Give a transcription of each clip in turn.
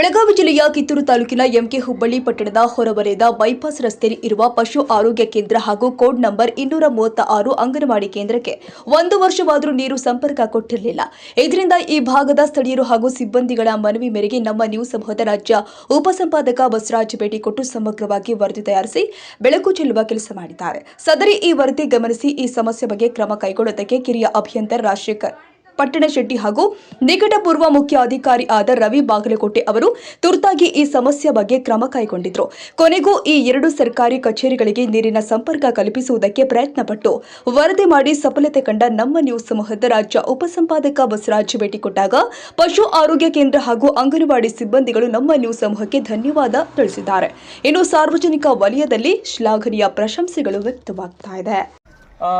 ಬೆಳಗಾವಿ ಜಿಲ್ಲೆಯ ಕಿತ್ತೂರು ತಾಲೂಕಿನ ಎಂಕೆ ಹುಬ್ಬಳ್ಳಿ ಪಟ್ಟಣದ ಹೊರವಲಯದ ಬೈಪಾಸ್ ರಸ್ತೆಯಲ್ಲಿ ಇರುವ ಪಶು ಆರೋಗ್ಯ ಕೇಂದ್ರ ಹಾಗೂ ಕೋಡ್ ನಂಬರ್ ಇನ್ನೂರ ಮೂವತ್ತ ಆರು ಅಂಗನವಾಡಿ ಕೇಂದ್ರಕ್ಕೆ ಒಂದು ವರ್ಷವಾದರೂ ನೀರು ಸಂಪರ್ಕ ಕೊಟ್ಟಿರಲಿಲ್ಲ. ಇದರಿಂದ ಈ ಭಾಗದ ಸ್ಥಳೀಯರು ಹಾಗೂ ಸಿಬ್ಬಂದಿಗಳ ಮನವಿ ಮೇರೆಗೆ ನಮ್ಮ ನ್ಯೂಸ್ ಸಮೂಹದ ರಾಜ್ಯ ಉಪಸಂಪಾದಕ ಬಸವರಾಜ್ ಭೇಟಿ ಕೊಟ್ಟು ಸಮಗ್ರವಾಗಿ ವರದಿ ತಯಾರಿಸಿ ಬೆಳಕು ಚೆಲ್ಲುವ ಕೆಲಸ ಮಾಡಿದ್ದಾರೆ. ಸದರಿ ಈ ವರದಿ ಗಮನಿಸಿ ಈ ಸಮಸ್ಯೆ ಬಗ್ಗೆ ಕ್ರಮ ಕೈಗೊಳ್ಳುವುದಕ್ಕೆ ಕಿರಿಯ ಅಭಿಯಂತರ ರಾಜಶೇಖರ್. ಪಟ್ಟಣಶೆಟ್ಟಿ ಹಾಗೂ ನಿಕಟಪೂರ್ವ ಮುಖ್ಯ ಅಧಿಕಾರಿ ಆದ ರವಿ ಬಾಗಲಕೋಟೆ ಅವರು ತುರ್ತಾಗಿ ಈ ಸಮಸ್ಯೆ ಬಗ್ಗೆ ಕ್ರಮ ಕೈಗೊಂಡಿದ್ರು. ಕೊನೆಗೂ ಈ ಎರಡು ಸರ್ಕಾರಿ ಕಚೇರಿಗಳಿಗೆ ನೀರಿನ ಸಂಪರ್ಕ ಕಲ್ಪಿಸುವುದಕ್ಕೆ ಪ್ರಯತ್ನಪಟ್ಟು ವರದಿ ಮಾಡಿ ಸಫಲತೆ ಕಂಡ ನಮ್ಮ ನ್ಯೂಸ್ ಸಮೂಹದ ರಾಜ್ಯ ಉಪಸಂಪಾದಕ ಬಸವರಾಜ್ ಭೇಟಿ ಕೊಟ್ಟಾಗ ಪಶು ಆರೋಗ್ಯ ಕೇಂದ್ರ ಹಾಗೂ ಅಂಗನವಾಡಿ ಸಿಬ್ಬಂದಿಗಳು ನಮ್ಮ ನ್ಯೂಸ್ ಸಮೂಹಕ್ಕೆ ಧನ್ಯವಾದ ತಿಳಿಸಿದ್ದಾರೆ. ಇನ್ನು ಸಾರ್ವಜನಿಕ ವಲಯದಲ್ಲಿ ಶ್ಲಾಘನೀಯ ಪ್ರಶಂಸೆಗಳು ವ್ಯಕ್ತವಾಗ್ತಾ ಇದೆ.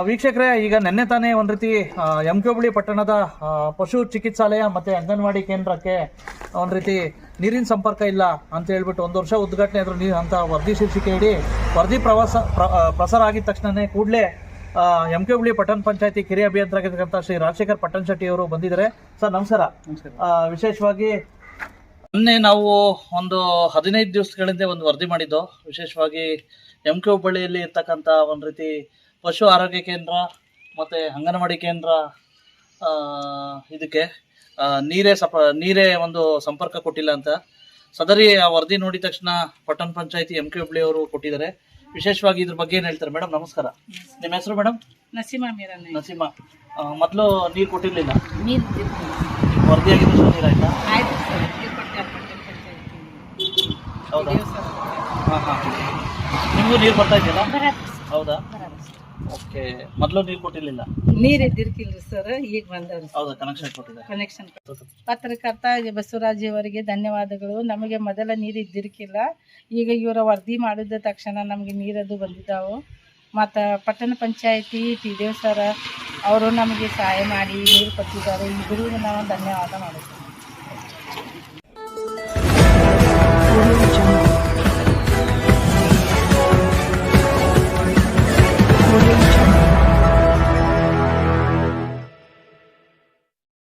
ವೀಕ್ಷಕರೇ ಈಗ ನಿನ್ನೆ ತಾನೇ ಒಂದು ರೀತಿ ಎಂ ಹುಬ್ಬಳ್ಳಿ ಪಟ್ಟಣದ ಆ, ಪಶು ಚಿಕಿತ್ಸಾಲಯ ಮತ್ತೆ ಅಂಗನವಾಡಿ ಕೇಂದ್ರಕ್ಕೆ ಒಂದು ರೀತಿ ನೀರಿನ ಸಂಪರ್ಕ ಇಲ್ಲ ಅಂತ ಹೇಳ್ಬಿಟ್ಟು ಒಂದು ವರ್ಷ ಉದ್ಘಾಟನೆ ಆದರೂ ನೀರು ಅಂತ ವರದಿ ಶೀರ್ಷಿಕೆ ಇಡಿ. ವರದಿ ಪ್ರವಾಸ ಪ್ರ- ಪ್ರಸಾರ ಆಗಿದ ತಕ್ಷಣನೇ ಕೂಡಲೇ ಎಂ ಕೆ ಹುಬ್ಳಿ ಪಟ್ಟಣ ಪಂಚಾಯತಿ ಕಿರಿಯ ಅಭಿಯಂತರಾಗಿರ್ತಕ್ಕಂಥ ಶ್ರೀ ರಾಜಶೇಖರ್ ಪಟ್ಟಣ ಶೆಟ್ಟಿ ಅವರು ಬಂದಿದ್ದಾರೆ. ಸರ್ ನಮಸ್ಕಾರ. ವಿಶೇಷವಾಗಿ ಮೊನ್ನೆ ನಾವು ಒಂದು ಹದಿನೈದು ದಿವಸಗಳಿಂದ ಒಂದು ವರದಿ ಮಾಡಿದ್ದು. ವಿಶೇಷವಾಗಿ ಎಂ ಕೆ ಹುಬ್ಬಳ್ಳಿಯಲ್ಲಿ ಇರ್ತಕ್ಕಂಥ ಒಂದು ರೀತಿ ಪಶು ಆರೋಗ್ಯ ಕೇಂದ್ರ ಮತ್ತು ಅಂಗನವಾಡಿ ಕೇಂದ್ರ ಇದಕ್ಕೆ ನೀರೇ ಸಪ ನೀರೇ ಒಂದು ಸಂಪರ್ಕ ಕೊಟ್ಟಿಲ್ಲ ಅಂತ. ಸದರಿ ಆ ವರದಿ ನೋಡಿದ ತಕ್ಷಣ ಪಟ್ಟಣ ಪಂಚಾಯತಿ ಎಂ ಕೆ ಹುಬ್ಳಿ ಅವರು ಕೊಟ್ಟಿದ್ದಾರೆ. ವಿಶೇಷವಾಗಿ ಇದ್ರ ಬಗ್ಗೆ ಏನು ಹೇಳ್ತಾರೆ ಮೇಡಮ್ ನಮಸ್ಕಾರ. ನಿಮ್ಮ ಹೆಸರು ಮೇಡಮ್ ನಸೀಮಾ ಮೀರನ್ನ ನಸೀಮಾ. ಮೊದಲು ನೀರು ಕೊಟ್ಟಿರಲಿಲ್ಲ? ನೀರು ವರದಿ ಆಗಿದ್ದು ನೀರು ಆಯ್ತಾ? ಹೌದಾ? ಹಾಂ ಹಾಂ. ನಿಮಗೂ ನೀರು ಬರ್ತಾ ಇದೆಯಲ್ಲ? ಹೌದಾ? ಓಕೆ ಮೊದಲು ನೀರು ಕೊಟ್ಟಿರಲಿಲ್ಲ? ನೀರು ಇದ್ದಿರ್ಕಿಲ್ರಿ ಸರ್ ಈಗ ಬಂದವ್ರಿ ಹೌದಾ ಕನೆಕ್ಷನ್ ಕೊಟ್ಟಿದ್ದಾರೆ. ಕನೆಕ್ಷನ್ ಪತ್ರಕರ್ತ ಬಸವರಾಜ್ ಅವರಿಗೆ ಧನ್ಯವಾದಗಳು. ನಮಗೆ ಮೊದಲ ನೀರು ಇದ್ದಿರ್ಕಿಲ್ಲ ಈಗ ಇವರ ವರದಿ ಮಾಡಿದ ತಕ್ಷಣ ನಮಗೆ ನೀರದು ಬಂದಿದ್ದಾವೆ ಮತ್ತು ಪಟ್ಟಣ ಪಂಚಾಯತಿ ಟಿ ದೇವ್ ಸರ್ ಅವರು ನಮಗೆ ಸಹಾಯ ಮಾಡಿ ನೀರು ಕೊಟ್ಟಿದ್ದಾರೆ. ಇಬ್ಬರಿಗೂ ನಾವು ಧನ್ಯವಾದ ಮಾಡುತ್ತೇವೆ.